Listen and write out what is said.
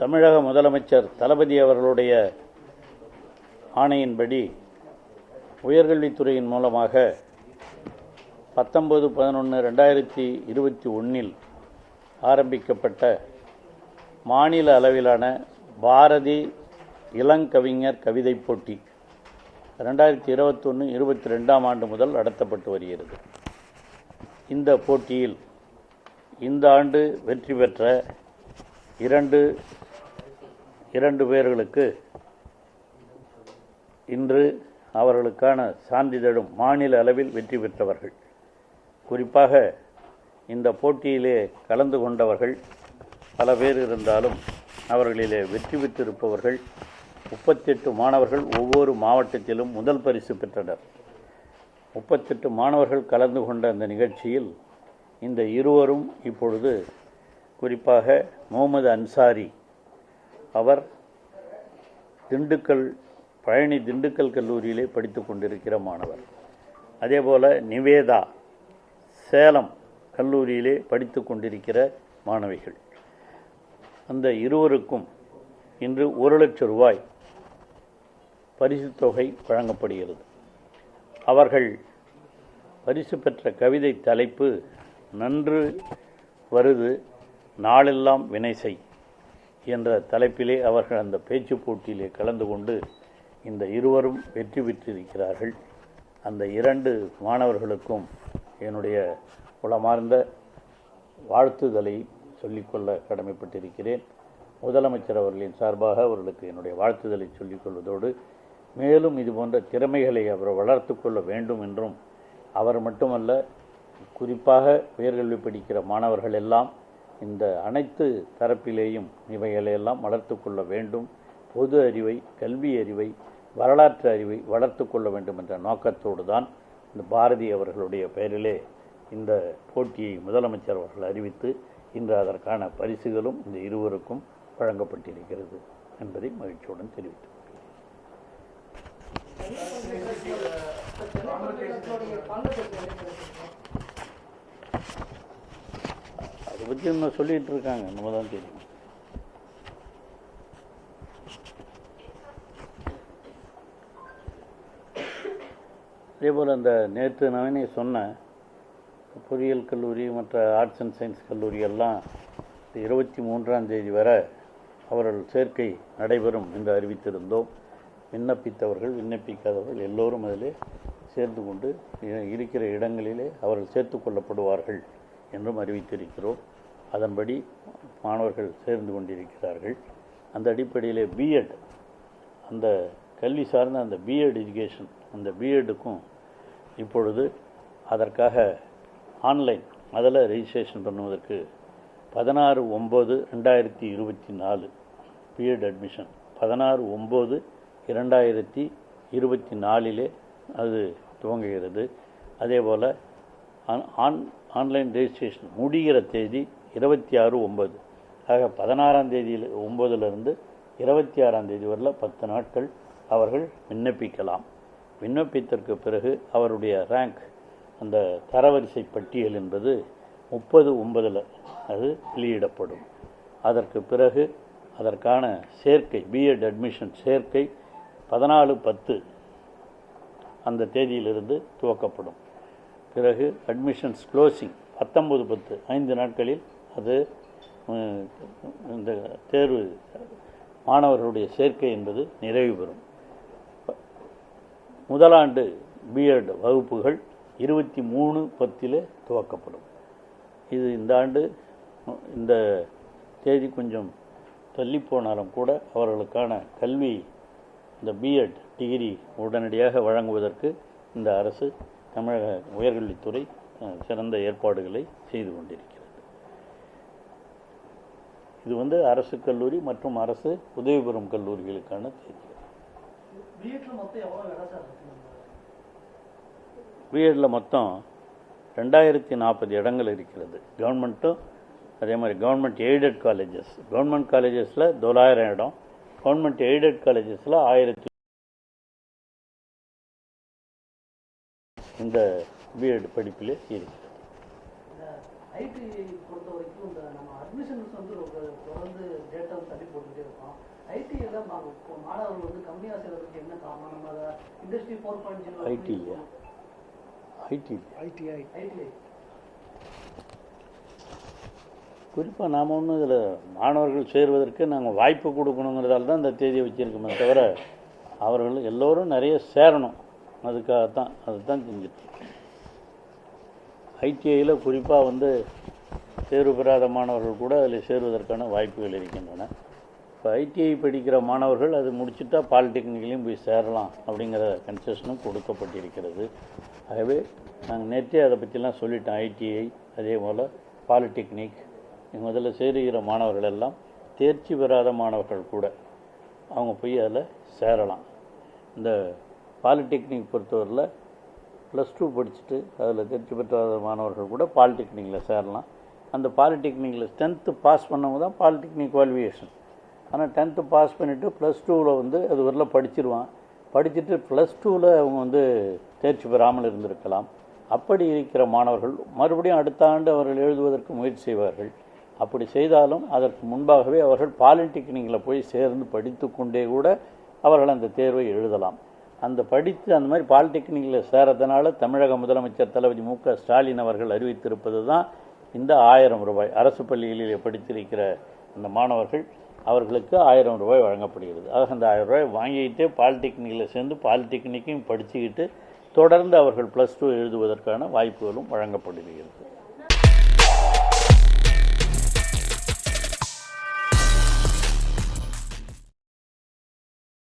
தமிழக முதலமைச்சர் தளபதி அவர்களுடைய ஆணையின்படி உயர்கல்வித்துறையின் மூலமாக பத்தொன்பது பதினொன்று ரெண்டாயிரத்தி இருபத்தி ஒன்றில் ஆரம்பிக்கப்பட்ட மாநில அளவிலான பாரதி இளங்கவிஞர் கவிதை போட்டி ரெண்டாயிரத்தி இருபத்தொன்று இருபத்தி ரெண்டாம் ஆண்டு முதல் நடத்தப்பட்டு வருகிறது. இந்த போட்டியில் இந்த ஆண்டு வெற்றி பெற்ற இரண்டு இரண்டு பேர்களுக்கு இன்று அவர்களுக்கான சான்றிதழும் மாநில அளவில் வெற்றி பெற்றவர்கள். குறிப்பாக இந்த போட்டியிலே கலந்து கொண்டவர்கள் பல பேர் இருந்தாலும் அவர்களிலே வெற்றி பெற்றிருப்பவர்கள். முப்பத்தெட்டு மாணவர்கள் ஒவ்வொரு மாவட்டத்திலும் முதல் பரிசு பெற்றனர். முப்பத்தெட்டு மாணவர்கள் கலந்து கொண்ட அந்த நிகழ்ச்சியில் இந்த இருவரும் இப்பொழுது குறிப்பாக முகமது அன்சாரி அவர் திண்டுக்கல் பழனி திண்டுக்கல் கல்லூரியிலே படித்து கொண்டிருக்கிற மாணவர். அதேபோல் நிவேதா சேலம் கல்லூரியிலே படித்து கொண்டிருக்கிற மாணவிகள். அந்த இருவருக்கும் இன்று ஒரு லட்சம் ரூபாய் பரிசுத் தொகை வழங்கப்படுகிறது. அவர்கள் பரிசு பெற்ற கவிதை தலைப்பு நன்று வருது நாளெல்லாம் வினை செய். என்ற தலைப்பிலே அவர்கள் அந்த பேச்சு போட்டியிலே கலந்து கொண்டு இந்த இருவரும் வெற்றி பெற்றிருக்கிறார்கள். அந்த இரண்டு மாணவர்களுக்கும் என்னுடைய உளமார்ந்த வாழ்த்துதலை சொல்லிக்கொள்ள கடமைப்பட்டிருக்கிறேன். முதலமைச்சர் அவர்களின் சார்பாக அவர்களுக்கு என்னுடைய வாழ்த்துதலை சொல்லிக் கொள்வதோடு மேலும் இது போன்ற திறமைகளை அவர் வளர்த்து கொள்ள வேண்டும் என்றும் அவர் மட்டுமல்ல குறிப்பாக உயர்கல்வி படிக்கிற மாணவர்கள் எல்லாம் இந்த அனைத்து தரப்பிலேயும் இவைகளையெல்லாம் வளர்த்து கொள்ள வேண்டும். பொது அறிவை கல்வி அறிவை வரலாற்று அறிவை வளர்த்து கொள்ள வேண்டும் என்ற நோக்கத்தோடு தான் இந்த பாரதி அவர்களுடைய பெயரிலே இந்த போட்டியை முதலமைச்சர் அவர்கள் அறிவித்து இன்று அதற்கான பரிசுகளும் இந்த இருவருக்கும் வழங்கப்பட்டிருக்கிறது என்பதை மகிழ்ச்சியுடன் தெரிவித்துக் அதை பற்றி இன்னும் சொல்லிட்டு இருக்காங்க. நம்ம தான் தெரியும். அதே போல் அந்த நேற்று நானே சொன்னேன். பொறியியல் கல்லூரி மற்ற ஆர்ட்ஸ் அண்ட் சயின்ஸ் கல்லூரி எல்லாம் இருபத்தி மூன்றாம் தேதி வரை அவர்கள் சேர்க்கை நடைபெறும் என்று அறிவித்திருந்தோம். விண்ணப்பித்தவர்கள் விண்ணப்பிக்காதவர்கள் எல்லோரும் அதிலே சேர்ந்து கொண்டு இ- இருக்கிற இடங்களிலே அவர்கள் சேர்த்து கொள்ளப்படுவார்கள். என்றும் அறிவித்திருக்கிறோம். அதன்படி மாணவர்கள் சேர்ந்து கொண்டிருக்கிறார்கள். அந்த அடிப்படையிலே பிஎட் அந்த கல்வி சார்ந்த அந்த பிஎட் எஜுகேஷன் அந்த பிஎட்டுக்கும் இப்பொழுது அதற்காக ஆன்லைன் அதில் ரெஜிஸ்ட்ரேஷன் பண்ணுவதற்கு பதினாறு ஒம்பது ரெண்டாயிரத்தி இருபத்தி நாலு பிஎட் அட்மிஷன் பதினாறு ஒம்பது இரண்டாயிரத்தி இருபத்தி நாலிலே அது துவங்குகிறது. அதே போல் ஆன் ஆன்லைன் ரெஜிஸ்ட்ரேஷன் முடிகிற தேதி இருபத்தி ஆறு ஒம்பது ஆக பதினாறாம் தேதியில் ஒம்பதுலேருந்து இருபத்தி ஆறாம் தேதி வரல பத்து நாட்கள் அவர்கள் விண்ணப்பிக்கலாம். விண்ணப்பித்தற்கு பிறகு அவருடைய ரேங்க் அந்த தரவரிசை பட்டியல் என்பது முப்பது ஒன்பதில் அது வெளியிடப்படும். அதற்கு பிறகு அதற்கான சேர்க்கை பிஎட் அட்மிஷன் சேர்க்கை பதினாலு பத்து அந்த தேதியிலிருந்து துவக்கப்படும். பிறகு அட்மிஷன்ஸ் க்ளோசிங் பத்தொம்போது பத்து ஐந்து நாட்களில் அது இந்த தேர்வு மாணவர்களுடைய சேர்க்கை என்பது நிறைவு பெறும். முதலாண்டு பிஎட் வகுப்புகள் இருபத்தி மூணு பத்தில் துவக்கப்படும். இது இந்த ஆண்டு இந்த தேதி கொஞ்சம் தள்ளி போனாலும் கூட அவர்களுக்கான கல்வி இந்த பிஎட் டிகிரி உடனடியாக வழங்குவதற்கு இந்த அரசு தமிழக உயர்கல்வித்துறை சிறந்த ஏற்பாடுகளை செய்து கொண்டிருக்கிறது. இது வந்து அரசு கல்லூரி மற்றும் அரசு உதவி பெறும் கல்லூரிகளுக்கான நம்ம? பிஎட்டில் மொத்தம் ரெண்டாயிரத்தி நாற்பது இடங்கள் இருக்கிறது. கவர்மெண்ட்டும் அதே மாதிரி கவர்மெண்ட் எய்டட் காலேஜஸ். கவர்மெண்ட் காலேஜஸில் தொள்ளாயிரம் இடம். கவர்மெண்ட் எய்டட் காலேஜஸில் ஆயிரத்தி இந்த பிஎட் படிப்பிலே இருக்கிறது. ஐடி பொறுத்த வரைக்கும் இந்த நம்ம அட்மிஷன்ஸ் வந்து ரொம்ப தொடர்ந்து டேட்டா தள்ளி போட்டுக்கிட்டே இருக்கோம். ஐடி தான் நம்ம இப்போ மாணவர்கள் வந்து கம்மியாக செய்யறதுக்கு என்ன காரணம்? நம்ம அதை industry four point zero IT இல்லையா? ஐடி ஐடிஐ ஐடிஐ குறிப்பாக நாம் ஒன்றும் இதில் மாணவர்கள் சேருவதற்கு நாங்கள் வாய்ப்பு கொடுக்கணுங்கிறதால தான் இந்த தேதியை வச்சுருக்கோமே தவிர அவர்கள் எல்லோரும் நிறைய சேரணும். அதுக்காகத்தான் அதுதான் செஞ்சுட்டு ஐடிஐயில் குறிப்பாக வந்து தேர்வு பெறாத மாணவர்கள் கூட அதில் சேருவதற்கான வாய்ப்புகள் இருக்கின்றன. இப்போ ஐடிஐ படிக்கிற மாணவர்கள் அது முடிச்சுட்டா பாலிடெக்னிக்லேயும் போய் சேரலாம் அப்படிங்கிற கன்செஷனும் கொடுக்கப்பட்டிருக்கிறது. ஆகவே நாங்கள் நேற்றே அதை பற்றிலாம் சொல்லிட்டோம் ஐடிஐ அதே போல் பாலிடெக்னிக். முதல்ல சேருகிற மாணவர்கள் எல்லாம் தேர்ச்சி பெறாத மாணவர்கள் கூட அவங்க போய் அதில் சேரலாம். இந்த பாலிடெக்னிக் பொறுத்தவரையில் ப்ளஸ் டூ படிச்சுட்டு அதில் தேர்ச்சி பெற்றாத மாணவர்கள் கூட பாலிடெக்னிக்கில் சேரலாம். அந்த பாலிடெக்னிக்கில் டென்த்து பாஸ் பண்ணவங்க தான் பாலிடெக்னிக் குவாலிஃபிகேஷன் ஆனால் டென்த்து பாஸ் பண்ணிவிட்டு ப்ளஸ் டூவில் வந்து அது வரல படிச்சிருவான். படிச்சுட்டு ப்ளஸ் டூவில் அவங்க வந்து தேர்ச்சி பெறாமல் இருந்திருக்கலாம். அப்படி இருக்கிற மாணவர்கள் மறுபடியும் அடுத்த ஆண்டு அவர்கள் எழுதுவதற்கு முயற்சி செய்வார்கள். அப்படி செய்தாலும் அதற்கு முன்பாகவே அவர்கள் பாலிடெக்னிக்கில் போய் சேர்ந்து படித்து கொண்டே கூட அவர்கள் அந்த தேர்வை எழுதலாம். அந்த படித்து அந்த மாதிரி பாலிடெக்னிக்கில் சேரதுனால தமிழக முதலமைச்சர் தளபதி மு க ஸ்டாலின் அவர்கள் அறிவித்திருப்பது தான் இந்த ஆயிரம் ரூபாய். அரசு பள்ளிகளில் படித்திருக்கிற அந்த மாணவர்கள் அவர்களுக்கு ஆயிரம் ரூபாய் வழங்கப்படுகிறது. ஆக அந்த ஆயிரம் ரூபாய் வாங்கிக்கிட்டு பாலிடெக்னிக்கில் சேர்ந்து பாலிடெக்னிக்கையும் படிச்சுக்கிட்டு தொடர்ந்து அவர்கள் ப்ளஸ் டூ எழுதுவதற்கான வாய்ப்புகளும் வழங்கப்படுகிறது.